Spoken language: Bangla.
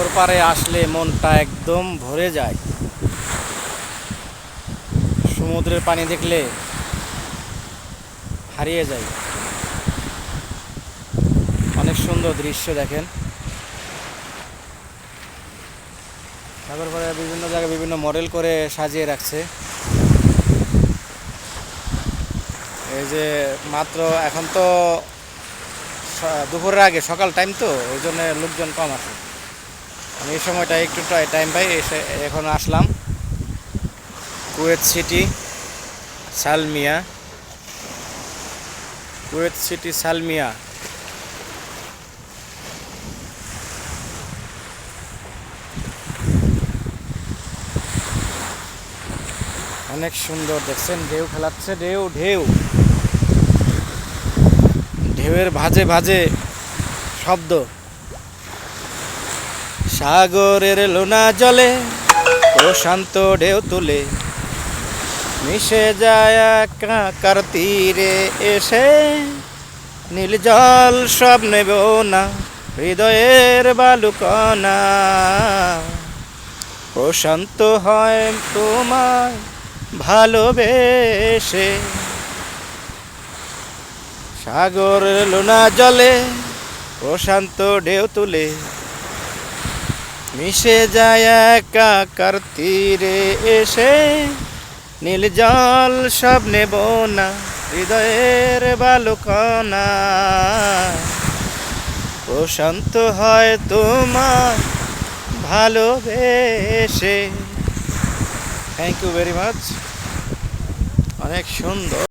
সাগর পাড়ে আসলে মনটা একদম ভরে যায়। সমুদ্রের পানি দেখলে হারিয়ে যায়। অনেক সুন্দর দৃশ্য দেখেন। সাগর পাড়ে বিভিন্ন জায়গায় বিভিন্ন মডেল করে সাজিয়ে রাখছে। এই যে মাত্র এখন তো দুপুরের আগে সকাল টাইম তো, ওই জন্য লোকজন কম আছে এই সময়টা একটু টাইম পাই, এসে এখন আসলাম। Kuwait city Salmiya Kuwait city Salmiya অনেক সুন্দর, দেখছেন? ঢেউ খেলাচ্ছে, ঢেউ ঢেউ। ঢেউয়ের ভাজে ভাজে শব্দ। সাগরের লোনা জলে প্রশান্ত ঢেউ তুলে। মিশে যায় কাকার তীরে এসে নীল জল সব নেব না, হৃদয়ের বালুকনা প্রশান্ত হয় তোমায় ভালোবেসে। সাগর লোনা জলে প্রশান্ত ঢেউ তুলে। মিশে যায় একাকার তীরে এসে? নীল জল সব নেব না, হৃদয়ের বালুকনা প্রশান্ত হয় তোমার ভালোবেসে। থ্যাংক ইউ ভেরি মাচ অনেক সুন্দর।